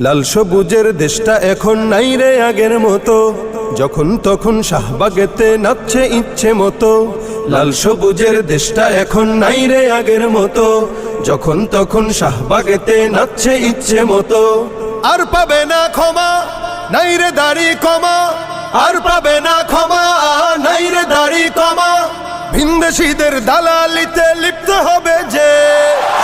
লাল সবুজের দেশটা এখন নাই রে আগের মতো। যখন তখন শাহবাগেতে নাচছে ইচ্ছে মতো। লাল সবুজের দেশটা এখন নাই রে আগের মতো। যখন তখন শাহবাগেতে নাচছে ইচ্ছে মতো। আর পাবে না ক্ষমা, নাই রে দাড়ি ক্ষমা আর পাবে না ক্ষমা, নাই রে দাড়ি ক্ষমা ভিনদেশীদের দালালিতে লিপ্ত হবে যে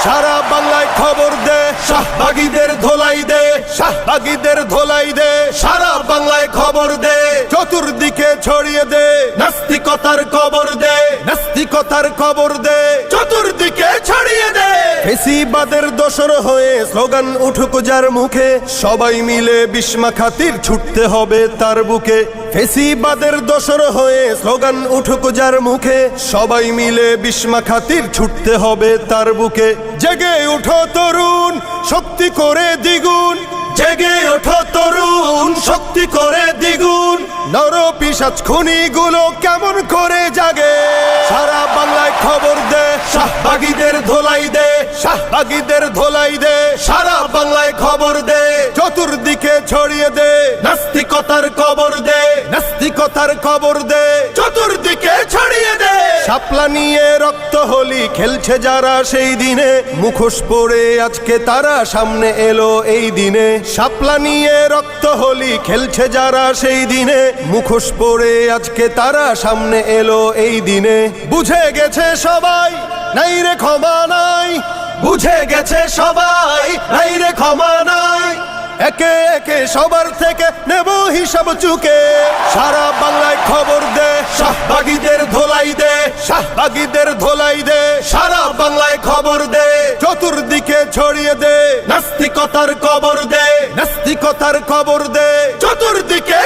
সারা বাংলায় খবর দে, শাহবাগীদের ধোলাই দে, শাহবাগীদের ধোলাই দে, সারা বাংলায় খবর দে, চতুর্দিকে ছড়িয়ে দে, নাস্তিকতার খবর দে, নাস্তিকতার ছড়িয়ে দে। ফেসিবাদের দোসর হয়ে স্লোগান উঠুক যার মুখে, সবাই মিলে বিস্মা খাতির ছুটতে হবে তার বুকে। ফেসিবাদের দোসর হয়ে স্লোগান উঠুক যার মুখে, সবাই মিলে খাতির ছুটতে হবে তার বুকে। জেগে তরুণ, শক্তি করে দ্বিগুণ। জেগে ওঠো তরুণ, শক্তি করে দ্বিগুণ। নর পিসাচ খুনিগুলো কেমন করে জাগে? সারা বাংলায় খবর দে, শাহবাগীদের ধোলাই দে। শাহবাগীদের ধোলাই দে, সারা বাংলায় খবর দে, চতুর্দিকে ছড়িয়ে দে, নাস্তিকতার খবর দে, নাস্তিকতার খবর দে, চতুর্দিকে ছড়িয়ে দে। শাপলা নিয়ে রক্ত হোলি খেলছে যারা সেই দিনে, মুখোশ পরে আজকে তারা সামনে এলো এই দিনে। শাপলা নিয়ে রক্ত হোলি খেলছে যারা সেই দিনে, মুখোশ পরে আজকে তারা সামনে এলো এই দিনে। বুঝে গেছে সবাই, নাই রে ক্ষমা নাই বুঝে গেছে সবাই, নাই রে ক্ষমা নাই। একে একে সবার থেকে নেব হিসাব চুকে। সারা বাংলায় খবর দে, শাহবাগীদের ধোলাই দে, শাহবাগীদের ধোলাই দে। সারা বাংলায় খবর দে, চতুর্দিকে ছড়িয়ে দে, নাস্তিকতার কবর দে, নাস্তিকতার খবর দে। চতুর্দিকে